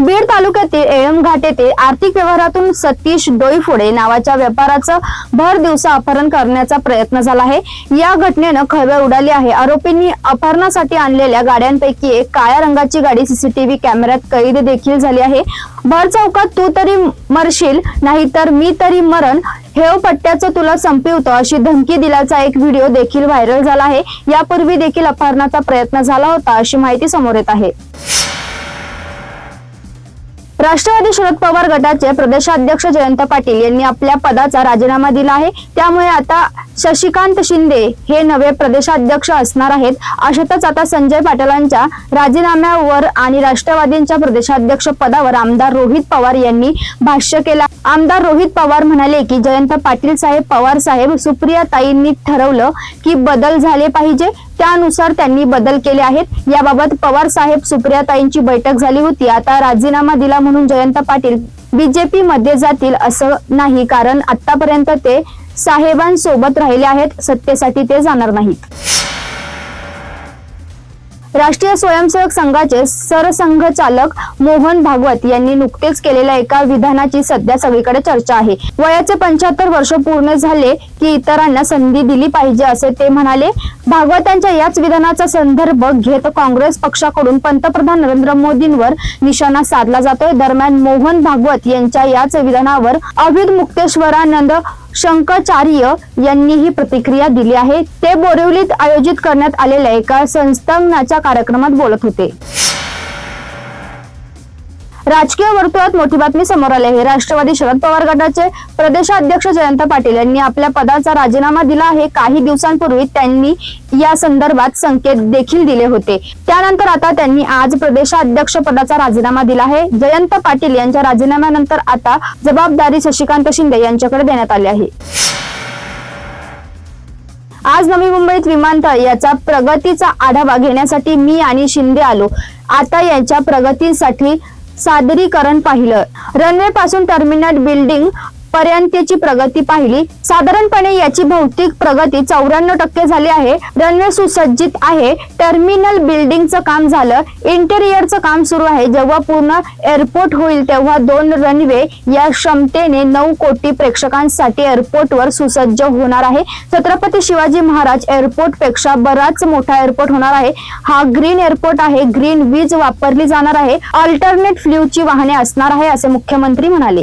बीड तालुक्यातील एळमघाट येथे आर्थिक व्यवहारातून सतीश डोईफोडे नावाच्या व्यापाराचं भर दिवसा अपहरण करण्याचा प्रयत्न झाला आहे. या घटनेनं खळबळ उडाली आहे. आरोपींनी अपहरणासाठी आणलेल्या गाड्यांपैकी एक काळ्या रंगाची गाडी सीसीटीव्ही कॅमेऱ्यात कैद देखील झाली आहे. भर चौकात तू तरी मरशील नाही तर मी तरी मरण हेव पट्ट्याचं तुला संपवतो अशी धमकी दिल्याचा एक व्हिडिओ देखील व्हायरल झाला आहे. यापूर्वी देखील अपहरणाचा प्रयत्न झाला होता अशी माहिती समोर येत आहे. राष्ट्रवादी शरद पवार गटाचे प्रदेशाध्यक्ष जयंत पाटील यांनी आपल्या पदाचा राजीनामा दिला आहे. त्यामुळे आता शशिकांत शिंदे हे नवे प्रदेशाध्यक्ष असणार आहेत. अशातच आता संजय पाटलांच्या राजीनाम्यावर आणि राष्ट्रवादींच्या प्रदेशाध्यक्ष पदावर आमदार रोहित पवार यांनी भाष्य केला. आमदार रोहित पवार म्हणाले की जयंत पाटील साहेब पवार साहेब सुप्रिया ताईंनी ठरवलं की बदल झाले पाहिजे. त्यानुसार त्यांनी बदल केले आहेत. याबाबत पवार साहेब सुप्रियाताईंची बैठक झाली होती. आता राजीनामा दिला म्हणून जयंत पाटील बीजेपी मध्ये जातील असं नाही कारण आतापर्यंत ते साहेबांसोबत राहिले आहेत. सत्तेसाठी ते जाणार नाहीत. राष्ट्रीय स्वयंसेवक संघाचे सरसंघचालक मोहन भागवत यांनी नुकतेच केलेल्या एका विधानाची सध्या सगळीकडे चर्चा आहे. वयाचे पंच्याहत्तर वर्ष पूर्ण झाले की इतरांना संधी दिली पाहिजे असे ते म्हणाले. भागवतांच्या याच विधानाचा संदर्भ घेत काँग्रेस पक्षाकडून पंतप्रधान नरेंद्र मोदींवर निशाणा साधला जातोय. दरम्यान मोहन भागवत यांच्या याच विधानावर अभिद मुक्तेश्वरानंद शंकराचार्य यांनी ही प्रतिक्रिया दिली आहे. ते बोरिवलीत आयोजित करण्यात आलेल्या एका संस्थानाच्या कार्यक्रमात बोलत होते. राजकीय वर्तुळात मोठी बातमी समोर आली आहे. राष्ट्रवादी शरद पवार गटाचे प्रदेशाध्यक्ष जयंत पाटील यांनी आपल्या पदाचा राजीनामा दिला आहे. काही दिवसांपूर्वी त्यांनी या संदर्भात संकेत देखील दिले होते. त्यानंतर आता त्यांनी आज प्रदेशाध्यक्ष पदाचा राजीनामा दिला आहे. जयंत पाटील यांच्या राजीनाम्यानंतर आता जबाबदारी शशिकांत शिंदे यांच्याकडे देण्यात आली आहे. आज नवी मुंबईत विमानतळ याचा प्रगतीचा आढावा घेण्यासाठी मी आणि शिंदे आलो. आता याच्या प्रगतीसाठी सादरीकरण पाहिलं. रनवे पासून टर्मिनल बिल्डिंग पर्यंतची प्रगती पाहिली. साधारणपणे याची भौतिक प्रगती चौऱ्याण्णव टक्के झाली आहे. रनवे सुसज्जित आहे. टर्मिनल बिल्डिंगचं काम झालं. इंटेरियरचं काम सुरू आहे. जेव्हा पूर्ण एअरपोर्ट होईल तेव्हा दोन रनवे या क्षमतेने नऊ कोटी प्रेक्षकांसाठी एअरपोर्टवर सुसज्ज होणार आहे. छत्रपती शिवाजी महाराज एअरपोर्टपेक्षा बराच मोठा एअरपोर्ट होणार आहे. हा ग्रीन एअरपोर्ट आहे. ग्रीन वीज वापरली जाणार आहे. अल्टरनेट फ्ल्यूची वाहने असणार आहे असे मुख्यमंत्री म्हणाले.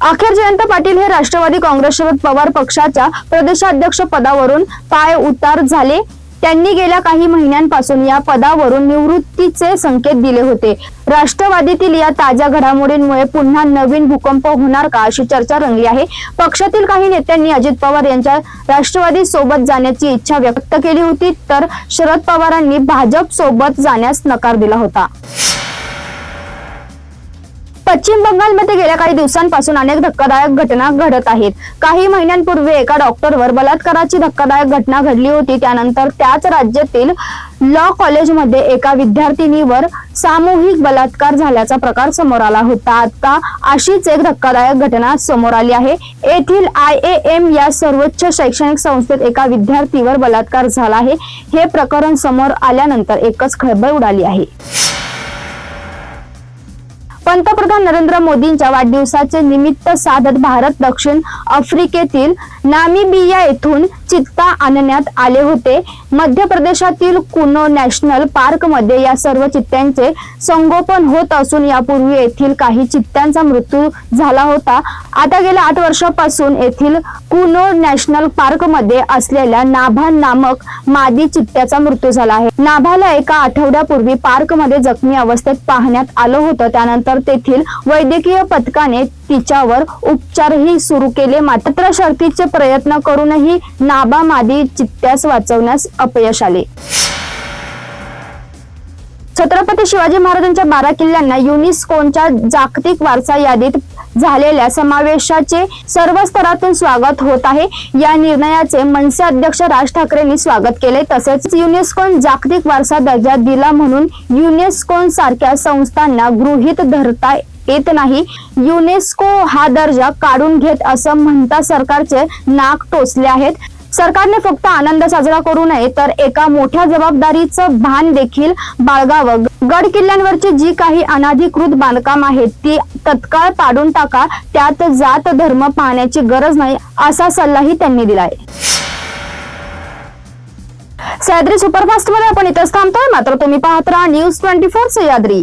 अखेर जयंत पाटील हे राष्ट्रवादी काँग्रेस शरद पवार पक्षाच्या प्रदेशाध्यक्ष पदावरून पाय उतार झाले. त्यांनी गेल्या काही महिन्यांपासून या पदावरून निवृत्तीचे संकेत दिले होते. राष्ट्रवादीतील या ताज्या घडामोडींमुळे पुन्हा नवीन भूकंप होणार का अशी चर्चा रंगली आहे. पक्षातील काही नेत्यांनी अजित पवार यांच्या राष्ट्रवादी सोबत जाण्याची इच्छा व्यक्त केली होती तर शरद पवारांनी भाजप सोबत जाण्यास नकार दिला होता. पश्चिम बंगालमध्ये गेल्या काही दिवसांपासून अनेक धक्कादायक घटना घडत आहेत. काही महिन्यांपूर्वी एका डॉक्टरवर बलात्काराची धक्कादायक घटना घडली होती. त्यानंतर त्याच राज्यातील लॉ कॉलेजमध्ये एका विद्यार्थिनीवर सामूहिक बलात्कार झाल्याचा प्रकार समोर आला होता. आता अशीच एक धक्कादायक घटना समोर आली आहे. येथील आय ए एम या सर्वोच्च शैक्षणिक संस्थेत एका विद्यार्थीवर बलात्कार झाला आहे. हे प्रकरण समोर आल्यानंतर एकच खळबळ उडाली आहे. पंतप्रधान नरेंद्र मोदींच्या वाढदिवसाचे निमित्त साधत भारत दक्षिण आफ्रिकेतील नामिबिया येथून चित्ता आणण्यात आले होते. मध्य प्रदेशातील कुनो नॅशनल पार्कमध्ये या सर्व चित्त्यांचे संगोपन होत असून यापूर्वी येथील काही चित्त्यांचा मृत्यू झाला होता. आता गेल्या आठ वर्षापासून येथील कुनो नॅशनल पार्कमध्ये असलेल्या नाभा नामक मादी चित्त्याचा मृत्यू झाला आहे. नाभाला एका आठवड्यापूर्वी पार्कमध्ये जखमी अवस्थेत पाहण्यात आलं होतं. त्यानंतर तेथील वैद्यकीय पथकाने तिच्यावर उपचारही सुरू केले. मात्र शर्थीचे प्रयत्न करूनही नाबामादी चित्त्यास वाचवण्यास अपयश आले. छत्रपती शिवाजी महाराजांच्या बारा किल्ल्यांना युनिस्कोच्या जागतिक वारसा यादीत झालेल्या समावेशाचे सर्व स्तरातून स्वागत होत आहे. या निर्णयाचे मनसे अध्यक्ष राज ठाकरेंनी स्वागत केले. तसेच युनेस्कोन जागतिक वारसा दर्जा दिला म्हणून युनेस्कोन सारख्या संस्थांना गृहीत धरता येत नाही. युनेस्को हा दर्जा काढून घेत असं म्हणता सरकारचे नाक टोचले आहेत. सरकारने फक्त आनंद साजरा करू नये तर एका मोठ्या जबाबदारीचं भान देखील बाळगावं. गड किल्ल्यांवरची जी काही अनाधिकृत बांधकाम आहेत ती तत्काळ पाडून टाका त्यात जात धर्म पाहण्याची गरज नाही असा सल्लाही त्यांनी दिलाय. सह्याद्री सुपरफास्टमध्ये आपण इथंच थांबतोय मात्र तुम्ही पाहत राहा न्यूज ट्वेंटी फोर सह्याद्री